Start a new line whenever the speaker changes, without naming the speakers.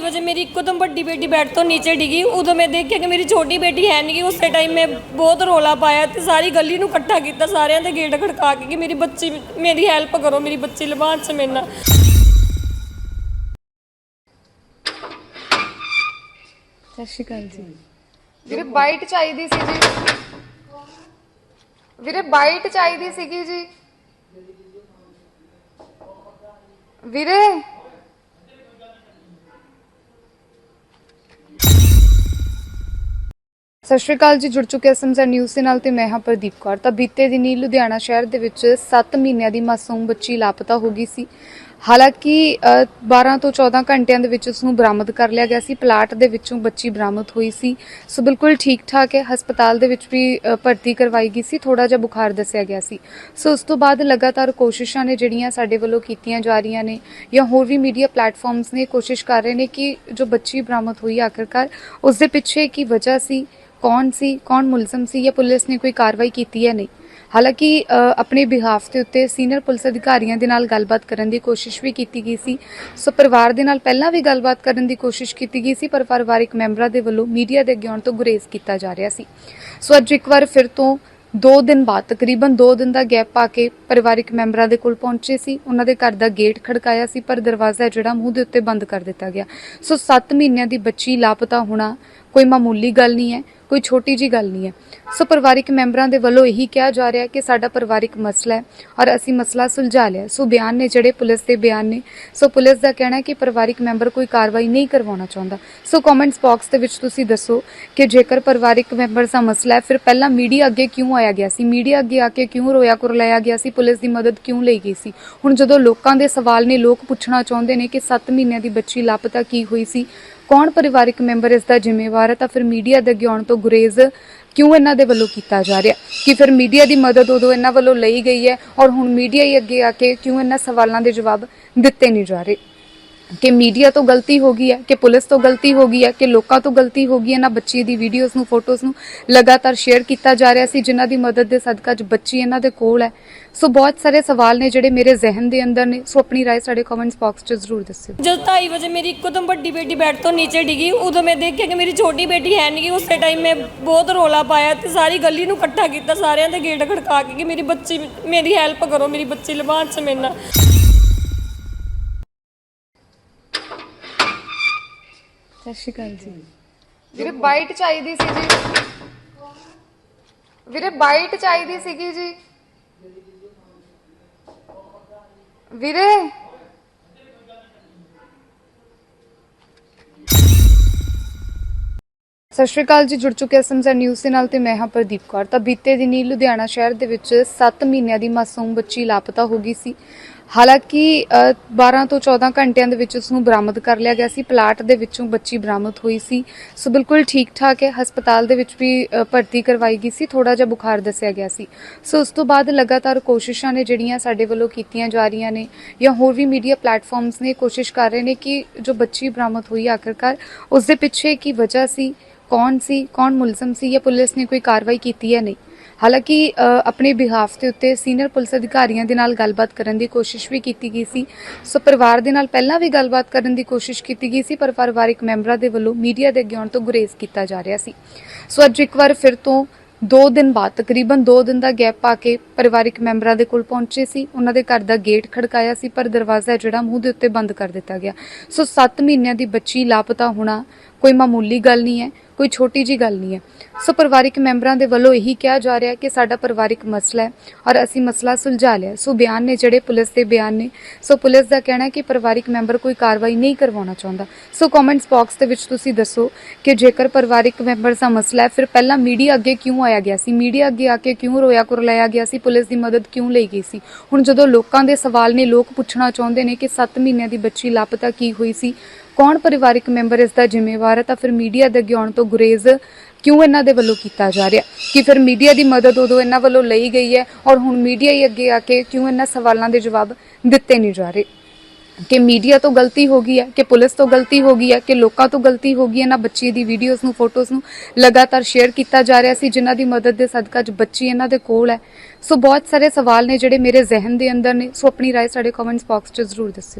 2:30 ਵਜੇ ਮੇਰੀ ਇੱਕਦਮ ਵੱਡੀ ਬੇਟੀ ਬੈੱਡ ਤੋਂ ਨੀਚੇ ਡਿੱਗੀ। ਉਦੋਂ ਮੈਂ ਦੇਖਿਆ ਕਿ ਮੇਰੀ ਛੋਟੀ ਬੇਟੀ ਹੈ ਨਹੀਂ ਗੀ ਉਸੇ ਟਾਈਮ ਮੈਂ ਬਹੁਤ ਰੋਲਾ ਪਾਇਆ ਤੇ ਸਾਰੀ ਗਲੀ ਨੂੰ ਇਕੱਠਾ ਕੀਤਾ ਸਾਰਿਆਂ ਦੇ ਗੇਟ ਖੜਕਾ ਕੇ ਕਿ ਮੇਰੀ ਬੱਚੀ ਮੇਰੀ ਹੈਲਪ ਕਰੋ ਮੇਰੀ ਬੱਚੀ ਲਬਾਨ ਚ ਮੇਰੇ ਨਾਲ।
ਸਤਿ ਸ਼੍ਰੀ ਅਕਾਲ ਜੀ। ਵੀਰੇ ਬਾਈਟ ਚਾਹੀਦੀ ਸੀ ਜੀ। ਵੀਰੇ ਬਾਈਟ ਚਾਹੀਦੀ ਸੀਗੀ ਜੀ। ਵੀਰੇ ਸਤਿ ਸ਼੍ਰੀ ਅਕਾਲ ਜੀ ਜੁੜ ਚੁੱਕੇ ਐਸਐਮਜ਼ਰ ਨਿਊਜ਼ ਦੇ ਨਾਲ ਤੇ ਮੈਂ ਹਾਂ ਪ੍ਰਦੀਪ ਕੌਰ। ਤਾਂ ਬੀਤੇ ਦਿਨੀ ਲੁਧਿਆਣਾ ਸ਼ਹਿਰ ਦੇ ਵਿੱਚ 7 ਮਹੀਨਿਆਂ ਦੀ ਮਾਸੂਮ ਬੱਚੀ ਲਾਪਤਾ ਹੋ ਗਈ ਸੀ। ਹਾਲਾਂਕਿ ਅ, 12 ਤੋਂ 14 ਘੰਟਿਆਂ ਦੇ ਵਿੱਚ ਉਸ ਨੂੰ ਬਰਾਮਦ ਕਰ ਲਿਆ ਗਿਆ ਸੀ। ਪਲਾਟ ਦੇ ਵਿੱਚੋਂ ਬੱਚੀ ਬਰਾਮਦ ਹੋਈ ਸੀ। ਸੋ ਬਿਲਕੁਲ ਠੀਕ ਠਾਕ ਹੈ। ਹਸਪਤਾਲ ਦੇ ਵਿੱਚ ਵੀ ਭਰਤੀ ਕਰਵਾਈ ਗਈ ਸੀ। ਥੋੜਾ ਜਿਹਾ ਬੁਖਾਰ ਦੱਸਿਆ ਗਿਆ ਸੀ। ਸੋ ਉਸ ਤੋਂ ਬਾਅਦ ਲਗਾਤਾਰ ਕੋਸ਼ਿਸ਼ਾਂ ਨੇ ਜਿਹੜੀਆਂ ਸਾਡੇ ਵੱਲੋਂ ਕੀਤੀਆਂ ਜਾ ਰਹੀਆਂ ਨੇ ਜਾਂ ਹੋਰ ਵੀ ਮੀਡੀਆ ਪਲੇਟਫਾਰਮਸ ਨੇ ਕੋਸ਼ਿਸ਼ ਕਰ ਰਹੇ ਨੇ ਕਿ ਜੋ ਬੱਚੀ ਬਰਾਮਦ ਹੋਈ ਆਖਰਕਾਰ ਉਸ ਦੇ ਪਿੱਛੇ ਕੀ ਵਜ੍ਹਾ ਸੀ? ਕੌਣ ਸੀ, ਕੌਣ ਮੁਲਜ਼ਮ ਸੀ ਜਾਂ ਪੁਲਿਸ ਨੇ ਕੋਈ ਕਾਰਵਾਈ ਕੀਤੀ ਹੈ ਨਹੀਂ? ਹਾਲਾਂਕਿ ਆਪਣੇ ਬਿਹਾਫ ਦੇ ਉੱਤੇ ਸੀਨੀਅਰ ਪੁਲਿਸ ਅਧਿਕਾਰੀਆਂ ਦੇ ਨਾਲ ਗੱਲਬਾਤ ਕਰਨ ਦੀ ਕੋਸ਼ਿਸ਼ ਵੀ ਕੀਤੀ ਗਈ ਸੀ। ਸੋ ਪਰਿਵਾਰ ਦੇ ਨਾਲ ਪਹਿਲਾਂ ਵੀ ਗੱਲਬਾਤ ਕਰਨ ਦੀ ਕੋਸ਼ਿਸ਼ ਕੀਤੀ ਗਈ ਸੀ, ਪਰ ਪਰਿਵਾਰਕ ਮੈਂਬਰਾਂ ਦੇ ਵੱਲੋਂ ਮੀਡੀਆ ਦੇ ਅੱਗੇ ਆਉਣ ਤੋਂ ਗੁਰੇਜ਼ ਕੀਤਾ ਜਾ ਰਿਹਾ ਸੀ। ਸੋ ਅੱਜ ਇੱਕ ਵਾਰ ਫਿਰ ਤੋਂ 2 ਦਿਨ ਬਾਅਦ, ਤਕਰੀਬਨ 2 ਦਿਨ ਦਾ ਗੈਪ ਪਾ ਕੇ ਪਰਿਵਾਰਿਕ ਮੈਂਬਰਾਂ ਦੇ ਕੋਲ ਪਹੁੰਚੇ ਸੀ। ਉਹਨਾਂ ਦੇ ਘਰ ਦਾ ਗੇਟ ਖੜਕਾਇਆ ਸੀ, ਪਰ ਦਰਵਾਜ਼ਾ ਜਿਹੜਾ ਮੂੰਹ ਦੇ ਉੱਤੇ ਬੰਦ ਕਰ ਦਿੱਤਾ ਗਿਆ। ਸੋ 7 ਮਹੀਨਿਆਂ ਦੀ ਬੱਚੀ ਲਾਪਤਾ ਹੋਣਾ ਕੋਈ ਮਾਮੂਲੀ ਗੱਲ ਨਹੀਂ ਹੈ, ਕੋਈ ਛੋਟੀ ਜੀ ਗੱਲ ਨਹੀਂ ਹੈ। ਸੋ ਪਰਿਵਾਰਿਕ ਮੈਂਬਰਾਂ ਦੇ ਵੱਲੋਂ ਇਹੀ ਕਿਹਾ ਜਾ ਰਿਹਾ ਕਿ ਸਾਡਾ ਪਰਿਵਾਰਿਕ ਮਸਲਾ ਹੈ ਔਰ ਅਸੀਂ ਮਸਲਾ ਸੁਲਝਾ ਲਿਆ ਸੋ ਬਿਆਨ ਨੇ ਜਿਹੜੇ ਪੁਲਿਸ ਦੇ ਬਿਆਨ ਨੇ, ਸੋ ਪੁਲਿਸ ਦਾ ਕਹਿਣਾ ਹੈ ਕਿ ਪਰਿਵਾਰਿਕ ਮੈਂਬਰ ਕੋਈ ਕਾਰਵਾਈ ਨਹੀਂ ਕਰਵਾਉਣਾ ਚਾਹੁੰਦਾ। ਸੋ ਕਮੈਂਟਸ ਬਾਕਸ ਦੇ ਵਿੱਚ ਤੁਸੀਂ ਦੱਸੋ ਕਿ ਜੇਕਰ ਪਰਿਵਾਰਿਕ ਮੈਂਬਰ ਦਾ ਮਸਲਾ ਹੈ, ਫਿਰ ਪਹਿਲਾਂ ਮੀਡੀਆ ਅੱਗੇ ਕਿਉਂ ਆਇਆ ਗਿਆ ਸੀ? ਮੀਡੀਆ ਅੱਗੇ ਆ ਕੇ ਕਿਉਂ ਰੋਇਆ ਕੁਰਲਾਇਆ ਗਿਆ ਸੀ? ਪੁਲਿਸ ਦੀ ਮਦਦ ਕਿਉਂ ਲਈ ਗਈ ਸੀ? ਹੁਣ ਜਦੋਂ ਲੋਕਾਂ ਦੇ ਸਵਾਲ ਨੇ, ਲੋਕ ਪੁੱਛਣਾ ਚਾਹੁੰਦੇ ਨੇ ਕਿ 7 ਮਹੀਨਿਆਂ ਦੀ ਬੱਚੀ ਲਾਪਤਾ ਕੀ ਹੋਈ ਸੀ? ਕੌਣ ਪਰਿਵਾਰਕ ਮੈਂਬਰ ਇਸ ਦਾ ਜ਼ਿੰਮੇਵਾਰ ਹੈ? ਤਾਂ ਫਿਰ ਮੀਡੀਆ ਦੇ ਅੱਗੇ ਆਉਣ ਤੋਂ ਗੁਰੇਜ਼ ਕਿਉਂ ਇਹਨਾਂ ਦੇ ਵੱਲੋਂ ਕੀਤਾ ਜਾ ਰਿਹਾ? ਕਿ ਫਿਰ ਮੀਡੀਆ ਦੀ ਮਦਦ ਉਦੋਂ ਇਹਨਾਂ ਵੱਲੋਂ ਲਈ ਗਈ ਹੈ ਔਰ ਹੁਣ ਮੀਡੀਆ ਹੀ ਅੱਗੇ ਆ ਕੇ ਕਿਉਂ ਇਹਨਾਂ ਸਵਾਲਾਂ ਦੇ ਜਵਾਬ ਦਿੱਤੇ ਨਹੀਂ ਜਾ ਰਹੇ? ਕਿ ਮੀਡੀਆ ਤੋਂ ਗਲਤੀ ਹੋ ਗਈ ਹੈ, ਕਿ ਪੁਲਿਸ ਤੋਂ ਗਲਤੀ ਹੋ ਗਈ ਹੈ, ਕਿ ਲੋਕਾਂ ਤੋਂ ਗਲਤੀ ਹੋ ਗਈ ਹੈ ਨਾ ਬੱਚੀ ਦੀ ਵੀਡੀਓਜ਼ ਨੂੰ ਫੋਟੋਜ਼ ਨੂੰ ਲਗਾਤਾਰ ਸ਼ੇਅਰ ਕੀਤਾ ਜਾ ਰਿਹਾ ਸੀ, ਜਿਨ੍ਹਾਂ ਦੀ ਮਦਦ ਦੇ ਸਦਕਾ ਅੱਜ ਬੱਚੀ ਇਹਨਾਂ ਦੇ ਕੋਲ ਹੈ। ਸੋ ਬਹੁਤ ਸਾਰੇ ਸਵਾਲ ਨੇ ਜਿਹੜੇ ਮੇਰੇ ਜ਼ਿਹਨ ਦੇ ਅੰਦਰ ਨੇ, ਸੋ ਆਪਣੀ ਰਾਏ ਸਾਡੇ ਕਮੈਂਟਸ ਬਾਕਸ 'ਚ ਜ਼ਰੂਰ ਦੱਸਿਓ।
ਜਦੋਂ 2:30 ਵਜੇ ਮੇਰੀ ਇੱਕਦਮ ਵੱਡੀ ਬੇਟੀ ਬੈੱਡ ਤੋਂ ਨੀਚੇ ਡਿੱਗੀ, ਉਦੋਂ ਮੈਂ ਦੇਖਿਆ ਕਿ ਮੇਰੀ ਛੋਟੀ ਬੇਟੀ ਹੈ ਨਹੀਂ ਗੀ, ਉਸੇ ਟਾਈਮ ਮੈਂ ਬਹੁਤ ਰੋਲਾ ਪਾਇਆ ਤੇ ਸਾਰੀ ਗਲੀ ਨੂੰ ਇਕੱਠਾ ਕੀਤਾ, ਸਾਰਿਆਂ ਦੇ ਗੇਟ ਖੜਕਾ ਕੇ ਕਿ ਮੇਰੀ ਬੱਚੀ, ਮੇਰੀ ਹੈਲਪ ਕਰੋ, ਮੇਰੀ ਬੱਚੀ ਲਬਾਨ ਚ ਮੇਰੇ ਨਾਲ।
ਸਤਿ ਸ਼੍ਰੀ ਅਕਾਲ ਜੀ। ਵੀਰੇ ਬਾਈਟ ਚਾਹੀਦੀ ਸੀ ਜੀ। ਵੀਰੇ ਬਾਈਟ ਚਾਹੀਦੀ ਸੀਗੀ ਜੀ। ਵੀਰੇ। ਸਤਿ ਸ਼੍ਰੀ ਅਕਾਲ ਜੀ ਜੁੜ ਚੁੱਕੇ ਐਸਐਮਜ਼ਰ ਨਿਊਜ਼ ਦੇ ਨਾਲ ਤੇ ਮੈਂ ਹਾਂ ਪ੍ਰਦੀਪ ਕੌਰ। ਤਾਂ ਬੀਤੇ ਦਿਨੀ ਲੁਧਿਆਣਾ ਸ਼ਹਿਰ ਦੇ ਵਿੱਚ 7 ਮਹੀਨਿਆਂ ਦੀ ਮਾਸੂਮ ਬੱਚੀ ਲਾਪਤਾ ਹੋ ਗਈ ਸੀ। ਹਾਲਾਂਕਿ ਅ, 12 ਤੋਂ 14 ਘੰਟਿਆਂ ਦੇ ਵਿੱਚ ਉਸ ਨੂੰ ਬਰਾਮਦ ਕਰ ਲਿਆ ਗਿਆ ਸੀ। ਪਲਾਟ ਦੇ ਵਿੱਚੋਂ ਬੱਚੀ ਬਰਾਮਦ ਹੋਈ ਸੀ। ਸੋ ਬਿਲਕੁਲ ਠੀਕ ਠਾਕ ਹੈ। ਹਸਪਤਾਲ ਦੇ ਵਿੱਚ ਵੀ ਭਰਤੀ ਕਰਵਾਈ ਗਈ ਸੀ। ਥੋੜਾ ਜਿਹਾ ਬੁਖਾਰ ਦੱਸਿਆ ਗਿਆ ਸੀ। ਸੋ ਉਸ ਤੋਂ ਬਾਅਦ ਲਗਾਤਾਰ ਕੋਸ਼ਿਸ਼ਾਂ ਨੇ ਜਿਹੜੀਆਂ ਸਾਡੇ ਵੱਲੋਂ ਕੀਤੀਆਂ ਜਾ ਰਹੀਆਂ ਨੇ ਜਾਂ ਹੋਰ ਵੀ ਮੀਡੀਆ ਪਲੇਟਫਾਰਮਸ ਨੇ ਕੋਸ਼ਿਸ਼ ਕਰ ਰਹੇ ਨੇ ਕਿ ਜੋ ਬੱਚੀ ਬਰਾਮਦ ਹੋਈ ਆਖਰਕਾਰ ਉਸ ਦੇ ਪਿੱਛੇ ਕੀ ਵਜ੍ਹਾ ਸੀ ਕੌਣ ਸੀ ਕੌਣ ਮੁਲਜ਼ਮ ਸੀ ਜਾਂ ਪੁਲਿਸ ਨੇ ਕੋਈ ਕਾਰਵਾਈ ਕੀਤੀ ਹੈ ਨਹੀਂ। ਹਾਲਾਂਕਿ ਆਪਣੇ ਬਿਹਾਫ ਦੇ ਉੱਤੇ ਸੀਨੀਅਰ ਪੁਲਿਸ ਅਧਿਕਾਰੀਆਂ ਦੇ ਨਾਲ ਗੱਲਬਾਤ ਕਰਨ ਦੀ ਕੋਸ਼ਿਸ਼ ਵੀ ਕੀਤੀ ਗਈ ਸੀ। ਸੋ ਪਰਿਵਾਰ ਦੇ ਨਾਲ ਪਹਿਲਾਂ ਵੀ ਗੱਲਬਾਤ ਕਰਨ ਦੀ ਕੋਸ਼ਿਸ਼ ਕੀਤੀ ਗਈ ਸੀ, ਪਰ ਪਰਿਵਾਰਕ ਮੈਂਬਰਾਂ ਦੇ ਵੱਲੋਂ ਮੀਡੀਆ ਦੇ ਅੱਗੇ ਆਉਣ ਤੋਂ ਗੁਰੇਜ਼ ਕੀਤਾ ਜਾ ਰਿਹਾ ਸੀ। ਸੋ ਅੱਜ ਇੱਕ ਵਾਰ ਫਿਰ ਤੋਂ 2 ਦਿਨ ਬਾਅਦ, ਤਕਰੀਬਨ 2 ਦਿਨ ਦਾ ਗੈਪ ਪਾ ਕੇ ਪਰਿਵਾਰਿਕ ਮੈਂਬਰਾਂ ਦੇ ਕੋਲ ਪਹੁੰਚੇ ਸੀ। ਉਹਨਾਂ ਦੇ ਘਰ ਦਾ ਗੇਟ ਖੜਕਾਇਆ ਸੀ, ਪਰ ਦਰਵਾਜ਼ਾ ਜਿਹੜਾ ਮੂੰਹ ਦੇ ਉੱਤੇ ਬੰਦ ਕਰ ਦਿੱਤਾ ਗਿਆ। ਸੋ 7 ਮਹੀਨਿਆਂ ਦੀ ਬੱਚੀ ਲਾਪਤਾ ਹੋਣਾ ਕੋਈ ਮਾਮੂਲੀ ਗੱਲ ਨਹੀਂ ਹੈ। ਕੋਈ ਛੋਟੀ ਜੀ ਗੱਲ ਨਹੀਂ ਹੈ। ਸੋ ਪਰਿਵਾਰਿਕ ਮੈਂਬਰਾਂ ਦੇ ਵੱਲੋਂ ਇਹੀ ਕਿਹਾ ਜਾ ਰਿਹਾ ਕਿ ਸਾਡਾ ਪਰਿਵਾਰਿਕ ਮਸਲਾ ਹੈ ਔਰ ਅਸੀਂ ਮਸਲਾ ਸੁਲਝਾ ਲਿਆ ਸੋ ਬਿਆਨ ਨੇ ਜਿਹੜੇ ਪੁਲਿਸ ਦੇ ਬਿਆਨ ਨੇ, ਸੋ ਪੁਲਿਸ ਦਾ ਕਹਿਣਾ ਹੈ ਕਿ ਪਰਿਵਾਰਿਕ ਮੈਂਬਰ ਕੋਈ ਕਾਰਵਾਈ ਨਹੀਂ ਕਰਵਾਉਣਾ ਚਾਹੁੰਦਾ। ਸੋ ਕਮੈਂਟਸ ਬਾਕਸ ਦੇ ਵਿੱਚ ਤੁਸੀਂ ਦੱਸੋ ਕਿ ਜੇਕਰ ਪਰਿਵਾਰਿਕ ਮੈਂਬਰ ਦਾ ਮਸਲਾ ਹੈ, ਫਿਰ ਪਹਿਲਾਂ ਮੀਡੀਆ ਅੱਗੇ ਕਿਉਂ ਆਇਆ ਗਿਆ ਸੀ? ਮੀਡੀਆ ਅੱਗੇ ਆ ਕੇ ਕਿਉਂ ਰੋਇਆ ਕੁਰਲਾਇਆ ਗਿਆ ਸੀ? ਪੁਲਿਸ ਦੀ ਮਦਦ ਕਿਉਂ ਲਈ ਗਈ ਸੀ? ਹੁਣ ਜਦੋਂ ਲੋਕਾਂ ਦੇ ਸਵਾਲ ਨੇ, ਲੋਕ ਪੁੱਛਣਾ ਚਾਹੁੰਦੇ ਨੇ ਕਿ 7 ਮਹੀਨਿਆਂ ਦੀ ਬੱਚੀ ਲਾਪਤਾ ਕੀ ਹੋਈ ਸੀ? ਕੌਣ ਪਰਿਵਾਰਕ ਮੈਂਬਰ ਇਸ ਦਾ ਜ਼ਿੰਮੇਵਾਰ ਹੈ ਤਾਂ ਫਿਰ ਮੀਡੀਆ ਦੇ ਅੱਗੇ ਆਉਣ ਤੋਂ ਗੁਰੇਜ਼ ਕਿਉਂ ਇਹਨਾਂ ਦੇ ਵੱਲੋਂ ਕੀਤਾ ਜਾ ਰਿਹਾ? ਕਿ ਫਿਰ ਮੀਡੀਆ ਦੀ ਮਦਦ ਉਦੋਂ ਇਹਨਾਂ ਵੱਲੋਂ ਲਈ ਗਈ ਹੈ ਔਰ ਹੁਣ ਮੀਡੀਆ ਹੀ ਅੱਗੇ ਆ ਕੇ ਕਿਉਂ ਇਹਨਾਂ ਸਵਾਲਾਂ ਦੇ ਜਵਾਬ ਦਿੱਤੇ ਨਹੀਂ ਜਾ ਰਹੇ? ਕਿ ਮੀਡੀਆ ਤੋਂ ਗਲਤੀ ਹੋ ਗਈ ਹੈ, ਕਿ ਪੁਲਿਸ ਤੋਂ ਗਲਤੀ ਹੋ ਗਈ ਹੈ, ਕਿ ਲੋਕਾਂ ਤੋਂ ਗਲਤੀ ਹੋ ਗਈ ਹੈ? ਨਾ ਬੱਚੀ ਦੀ ਵੀਡੀਓਜ਼ ਨੂੰ ਫੋਟੋਜ਼ ਨੂੰ ਲਗਾਤਾਰ ਸ਼ੇਅਰ ਕੀਤਾ ਜਾ ਰਿਹਾ ਸੀ, ਜਿਨ੍ਹਾਂ ਦੀ ਮਦਦ ਦੇ ਸਦਕਾ ਅੱਜ ਬੱਚੀ ਇਹਨਾਂ ਦੇ ਕੋਲ ਹੈ। ਸੋ ਬਹੁਤ ਸਾਰੇ ਸਵਾਲ ਨੇ ਜਿਹੜੇ ਮੇਰੇ ਜ਼ਿਹਨ ਦੇ ਅੰਦਰ ਨੇ। ਸੋ ਆਪਣੀ ਰਾਏ ਸਾਡੇ ਕਮੈਂਟਸ ਬਾਕਸ 'ਚ ਜ਼ਰੂਰ ਦੱਸਿਓ।